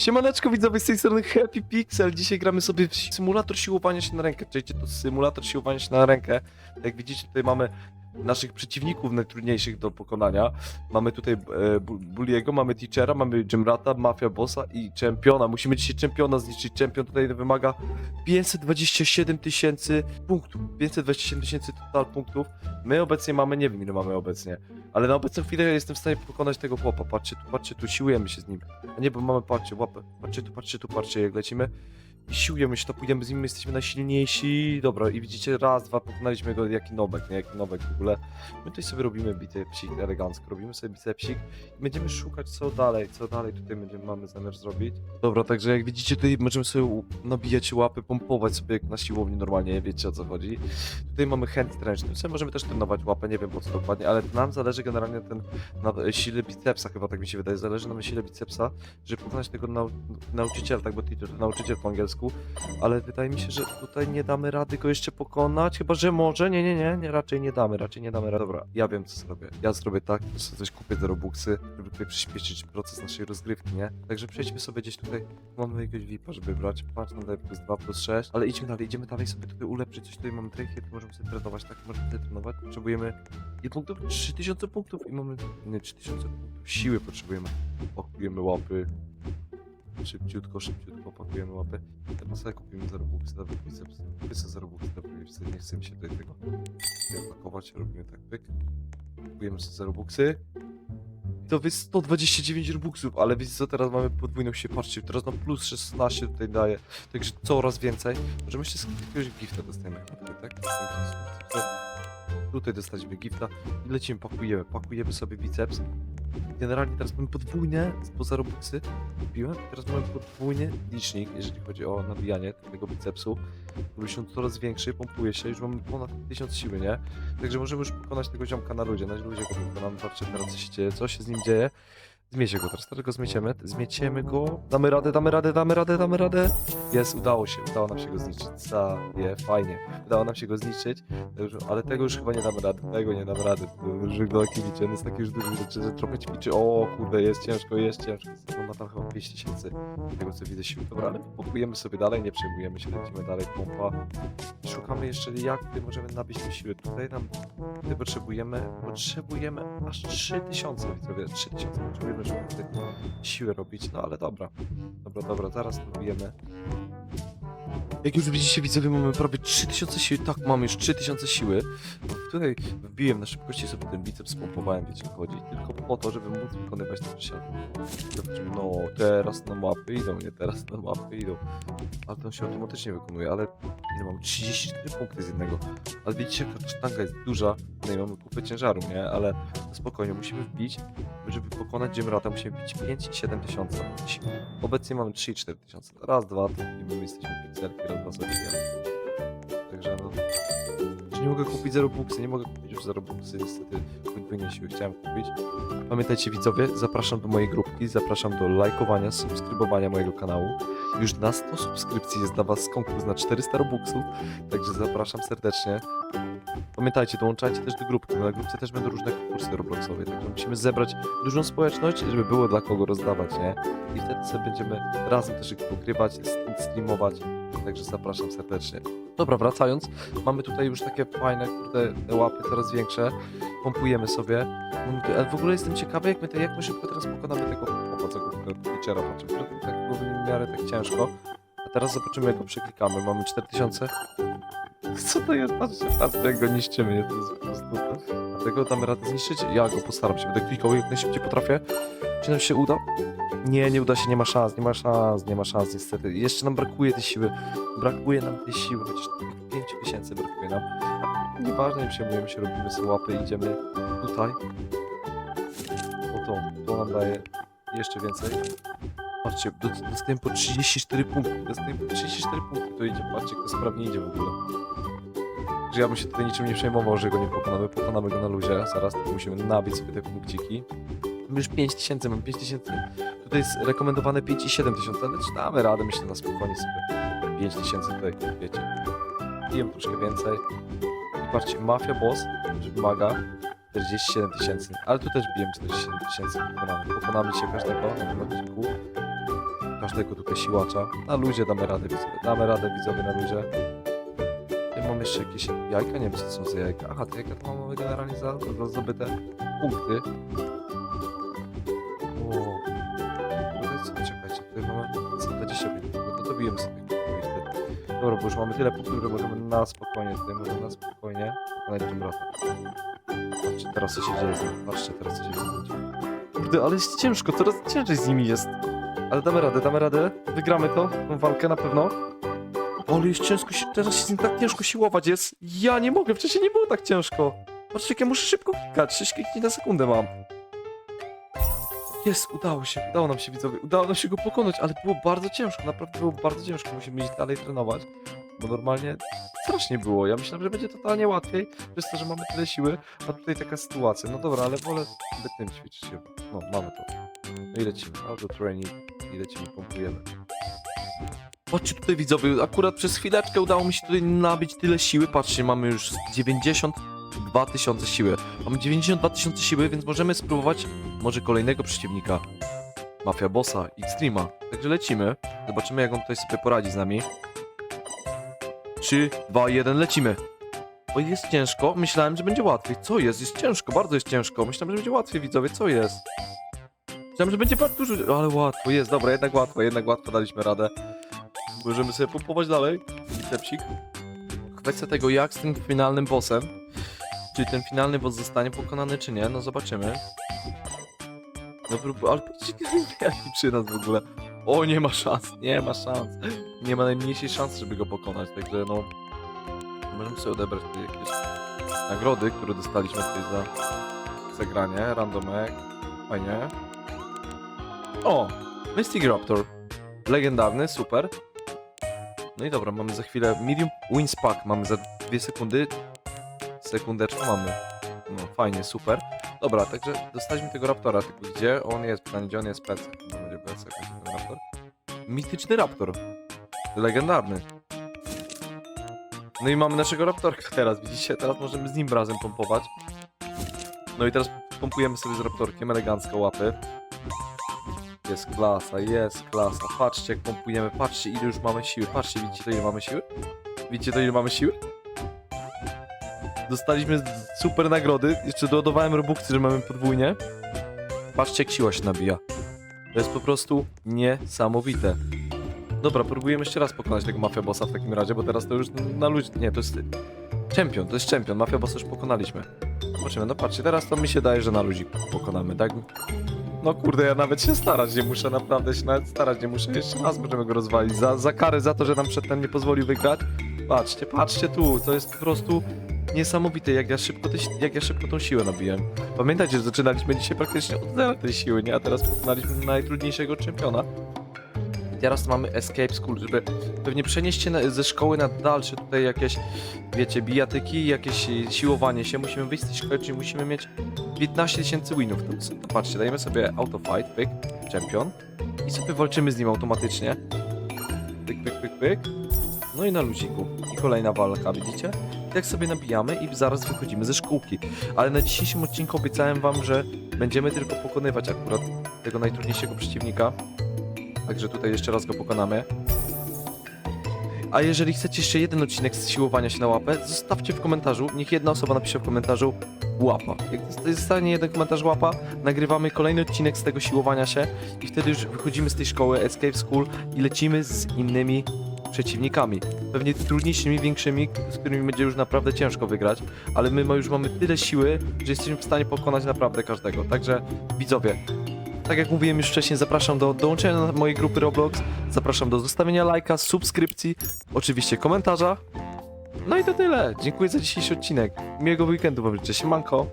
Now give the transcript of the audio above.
Siemaneczko widzowie z tej strony Happy Pixel. Dzisiaj gramy sobie w symulator siłowania się na rękę. Czekajcie, to symulator siłowania się na rękę. Jak widzicie tutaj mamy naszych przeciwników najtrudniejszych do pokonania. Mamy tutaj e, Bu- Bulliego, mamy Teachera, mamy Jimrata, Mafia Bossa i Czempiona. Musimy dzisiaj Czempiona zniszczyć. Czempion tutaj wymaga 527 tysięcy punktów. 527 tysięcy total punktów. My obecnie mamy, nie wiem ile mamy obecnie, ale na obecną chwilę jestem w stanie pokonać tego chłopa. Patrzcie tu, patrzcie tu, siłujemy się z nim. A nie, bo mamy, patrzcie, łapę. Patrzcie tu, patrzcie tu, patrzcie, jak lecimy. Siłujemy się, to pójdziemy z nim, jesteśmy najsilniejsi. Dobra, i widzicie, raz, dwa, pokonaliśmy go, jaki nobek, nie, jaki nobek w ogóle. My tutaj sobie robimy bicepsik elegancko, robimy sobie bicepsik i będziemy szukać co dalej, co dalej tutaj będziemy, mamy zamiar zrobić. Dobra, także jak widzicie, tutaj możemy sobie nabijać łapy, pompować sobie jak na siłowni normalnie, wiecie o co chodzi. Tutaj mamy chęt ręczny, sobie możemy też trenować łapę, nie wiem po co dokładnie, ale nam zależy generalnie ten na sile bicepsa, chyba tak mi się wydaje, zależy nam na sile bicepsa, żeby pokonać tego nau nauczyciela, tak, bo teacher nauczyciel po angielsku, ale wydaje mi się, że tutaj nie damy rady go jeszcze pokonać, chyba, że może, nie, nie, nie, nie raczej nie damy, raczej nie damy rady. Dobra, ja wiem co zrobię, ja zrobię tak, że sobie coś kupię do Robuxy, żeby tutaj przyspieszyć proces naszej rozgrywki, nie? Także przejdźmy sobie gdzieś tutaj, mamy jakiegoś VIPa, żeby brać, patrz, daje plus 2, plus 6, ale idźmy dalej, idziemy dalej sobie tutaj ulepszyć, coś tutaj mamy trychy, możemy sobie trenować, tak, możemy sobie trenować, potrzebujemy punktów? 3000 punktów i mamy, nie, 3000 punktów siły potrzebujemy, pakujemy łapy, szybciutko, szybciutko pakujemy łapy, teraz sobie kupimy za Robuxy, za biceps, sobie za Robuxy, za biceps, nie chcę mi się tutaj tego pakować, robimy tak, pyk, kupujemy sobie za Robuxy, to jest 129 Robuxów, ale wiecie co, teraz mamy podwójną się, patrzcie, teraz nam plus 16 tutaj daje, także coraz więcej. Może myślę, że jakiegoś gifta dostajemy chyba tutaj, tak? Tutaj dostaliśmy gifta i lecimy, pakujemy, pakujemy sobie biceps. Generalnie teraz mamy podwójne, spoza Robuxy kupiłem, teraz mamy podwójny licznik, jeżeli chodzi o nabijanie tego bicepsu. Robi się on coraz większy, pompuje się, już mamy ponad 1000 siły, nie? Także możemy już pokonać tego ziomka na ludzie, na ludzie go pokonamy, patrzcie teraz co się dzieje, co się z nim dzieje. Zmiecie go teraz, teraz go zmieciemy, zmieciemy go, damy radę, damy radę, damy radę, damy radę. Jest, udało się, udało nam się go zniszczyć, je, fajnie, udało nam się go zniszczyć, ale tego już chyba nie damy rady, tego nie damy rady, żygloki widzicie, on jest taki już duży, że- że trochę ćwiczy, o kurde, jest ciężko, jest ciężko, on ma tam chyba 5000, tego co widzę sił, dobra, ale pokujemy sobie dalej, nie przejmujemy się, lecimy dalej, pompa, szukamy jeszcze jak tutaj możemy nabić tę siłę, tutaj nam, tutaj potrzebujemy, potrzebujemy aż 3000, widzowie, 3000 potrzebujemy, żeby tutaj siłę robić, no ale dobra, dobra, dobra, zaraz próbujemy. Jak już widzicie, widzowie, mamy prawie 3000 siły. Tak, mamy już 3000 siły. Tutaj wbiłem na szybkości sobie ten biceps, pompowałem, wiecie o chodzi. Tylko po to, żeby móc wykonywać ten przysiad. Zobaczymy, no teraz na mapy idą, nie teraz na mapy idą. Ale to się automatycznie wykonuje, ale ile mam? 34 punkty z jednego. Ale widzicie, ta sztanga jest duża, no i mamy kupę ciężaru, nie? Ale spokojnie, musimy wbić, żeby pokonać Jimrata, musimy wbić 5 i 7 tysiąca. Obecnie mamy 3 i 4 tysiące. Raz, dwa, i my jesteśmy pikselki, raz, dwa, sobie. Także no... Nie mogę kupić za Robuxy? Nie mogę kupić już za Robuxy, niestety podwójnie siły chciałem kupić. Pamiętajcie widzowie, zapraszam do mojej grupki, zapraszam do lajkowania, subskrybowania mojego kanału. Już na 100 subskrypcji jest dla was konkurs na 400 Robuxów, także zapraszam serdecznie. Pamiętajcie, dołączajcie też do grupki, bo na grupce też będą różne konkursy Robloxowe, także musimy zebrać dużą społeczność, żeby było dla kogo rozdawać, nie? I wtedy sobie będziemy razem też ich pokrywać, st- streamować, także zapraszam serdecznie. Dobra, wracając, mamy tutaj już takie fajne, kurde, łapy coraz większe, pompujemy sobie. Tu- Ale w ogóle jestem ciekawy, jak my, te, jak my szybko teraz pokonamy tego chłopa, co go pitchera, patrzę, tak było w miarę tak ciężko. A teraz zobaczymy, jak go przeklikamy, mamy 4000. Co to jest? Patrzcie, patrzcie, jak go niszczymy, nie? To jest po prostu... A tego damy radę zniszczyć? Ja go postaram się, będę klikał jak najszybciej potrafię. Czy nam się uda? Nie, nie uda się, nie ma szans, nie ma szans, nie ma szans niestety. Jeszcze nam brakuje tej siły. Brakuje nam tej siły, chociaż tych 5000 brakuje nam. Nieważne, nie przejmujemy się, robimy sobie łapy, idziemy tutaj. O to, to nam daje jeszcze więcej. Patrzcie, do- dostajemy po 34 punkty, dostajemy po 34 punkty, to idzie, patrzcie, jak to sprawnie idzie w ogóle. Że ja bym się tutaj niczym nie przejmował, że go nie pokonamy, pokonamy go na luzie, zaraz musimy nabić sobie te punkciki. Już 5000, mam 5000. Tutaj jest rekomendowane 5 i 7000, ale czy damy radę, myślę, na spokojnie sobie. 5000 tutaj, wiecie. Jem troszkę więcej. I patrzcie, Mafia Boss, że wymaga 47 tysięcy, ale tu też bijem 47 tysięcy, pokonamy. Pokonamy dzisiaj każdego na odcinku. każdego tutaj siłacza. Na luzie damy radę, widzowie. Damy radę, widzowie, na luzie. Ja mam jeszcze jakieś jajka, nie wiem co są za jajka. Aha, te jajka to mamy generalnie za, za zdobyte punkty. Sobie wtedy. Dobra, bo już mamy tyle punktów, że możemy na spokojnie tutaj, możemy na spokojnie pokonać Jumbrata. Patrzcie teraz co się dzieje, z nim, patrzcie teraz co się dzieje. Kurde, ale jest ciężko, coraz ciężej z nimi jest. Ale damy radę, damy radę, wygramy to, tą walkę na pewno. Ale jest ciężko, się, teraz się z tak ciężko siłować jest. Ja nie mogę, wcześniej nie było tak ciężko. Patrzcie, jak ja muszę szybko klikać, 6 kliknięć na sekundę mam. Jest, udało się, udało nam się widzowie, udało nam się go pokonać, ale było bardzo ciężko, naprawdę było bardzo ciężko, musimy iść dalej trenować, bo normalnie strasznie było, ja myślałem, że będzie totalnie łatwiej, przez to, że mamy tyle siły, a tutaj taka sytuacja, no dobra, ale wolę sobie tym ćwiczyć się, no mamy to. No i lecimy, auto training i lecimy, pompujemy. Patrzcie tutaj widzowie, akurat przez chwileczkę udało mi się tutaj nabić tyle siły, patrzcie, mamy już 92 tysiące siły. Mamy 92 tysiące siły, więc możemy spróbować może kolejnego przeciwnika. Mafia Bossa, Xtrema. Także lecimy. Zobaczymy jak on tutaj sobie poradzi z nami. 3, 2, 1, lecimy. O, jest ciężko. Myślałem, że będzie łatwiej. Co jest? Jest ciężko, bardzo jest ciężko. Myślałem, że będzie łatwiej, widzowie. Co jest? Myślałem, że będzie bardzo dużo, ale łatwo jest. Dobra, jednak łatwo, jednak łatwo daliśmy radę. Możemy sobie pompować dalej. Bicepsik. Kwestia tego, jak z tym finalnym bossem. Czy ten finalny boss zostanie pokonany, czy nie? No zobaczymy. No prób- ale patrzcie, jaki przy nas w ogóle. O, nie ma szans, nie ma szans. Nie ma najmniejszej szansy, żeby go pokonać, także no... Możemy sobie odebrać jakieś nagrody, które dostaliśmy tutaj za zagranie, randomek. Fajnie. O! Mystic Raptor. Legendarny, super. No i dobra, mamy za chwilę medium wins pack, mamy za dwie sekundy. Sekundeczkę mamy. No fajnie, super. Dobra, także dostaliśmy tego Raptora, tylko gdzie on jest? Pytanie, gdzie on jest? PC. To będzie jaki ten Raptor. Mityczny Raptor. Legendarny. No i mamy naszego Raptorka teraz, widzicie? Teraz możemy z nim razem pompować. No i teraz pompujemy sobie z Raptorkiem, elegancko łapy. Jest klasa, jest klasa. Patrzcie jak pompujemy, patrzcie ile już mamy siły. Patrzcie, widzicie to ile mamy siły? Widzicie to ile mamy siły? Dostaliśmy super nagrody. Jeszcze doładowałem robuxy, że mamy podwójnie. Patrzcie jak siła się nabija. To jest po prostu niesamowite. Dobra, próbujemy jeszcze raz pokonać tego Mafia Bossa w takim razie, bo teraz to już na ludzi... Nie, to jest... Czempion, to jest czempion. Mafia Bossa już pokonaliśmy. Zobaczymy, no patrzcie, teraz to mi się daje, że na ludzi pokonamy, tak? No kurde, ja nawet się starać nie muszę, naprawdę się nawet starać nie muszę. Jeszcze raz możemy go rozwalić. Za, za karę za to, że nam przedtem nie pozwolił wygrać. Patrzcie, patrzcie tu, to jest po prostu niesamowite, jak ja szybko, te, jak ja szybko tą siłę nabiłem. Pamiętajcie, że zaczynaliśmy dzisiaj praktycznie od zera tej siły, nie? A teraz pokonaliśmy najtrudniejszego czempiona. Teraz mamy Escape School, żeby pewnie przenieść się na, ze szkoły na dalsze tutaj jakieś, wiecie, bijatyki, jakieś siłowanie się. Musimy wyjść z tej szkoły, czyli musimy mieć 15 tysięcy winów. To patrzcie, dajemy sobie auto fight, pyk, champion i sobie walczymy z nim automatycznie. Pyk, pyk, pyk, pyk. No i na luziku. I kolejna walka, widzicie? Tak sobie nabijamy i zaraz wychodzimy ze szkółki. Ale na dzisiejszym odcinku obiecałem wam, że będziemy tylko pokonywać akurat tego najtrudniejszego przeciwnika. Także tutaj jeszcze raz go pokonamy. A jeżeli chcecie jeszcze jeden odcinek z siłowania się na łapę, zostawcie w komentarzu. Niech jedna osoba napisze w komentarzu łapa. Jak zostanie jeden komentarz łapa, nagrywamy kolejny odcinek z tego siłowania się i wtedy już wychodzimy z tej szkoły Escape School i lecimy z innymi przeciwnikami. Pewnie trudniejszymi, większymi, z którymi będzie już naprawdę ciężko wygrać, ale my już mamy tyle siły, że jesteśmy w stanie pokonać naprawdę każdego. Także widzowie, tak jak mówiłem już wcześniej, zapraszam do dołączenia do mojej grupy Roblox, zapraszam do zostawienia lajka, subskrypcji, oczywiście komentarza. No i to tyle. Dziękuję za dzisiejszy odcinek. Miłego weekendu wam życzę. Siemanko.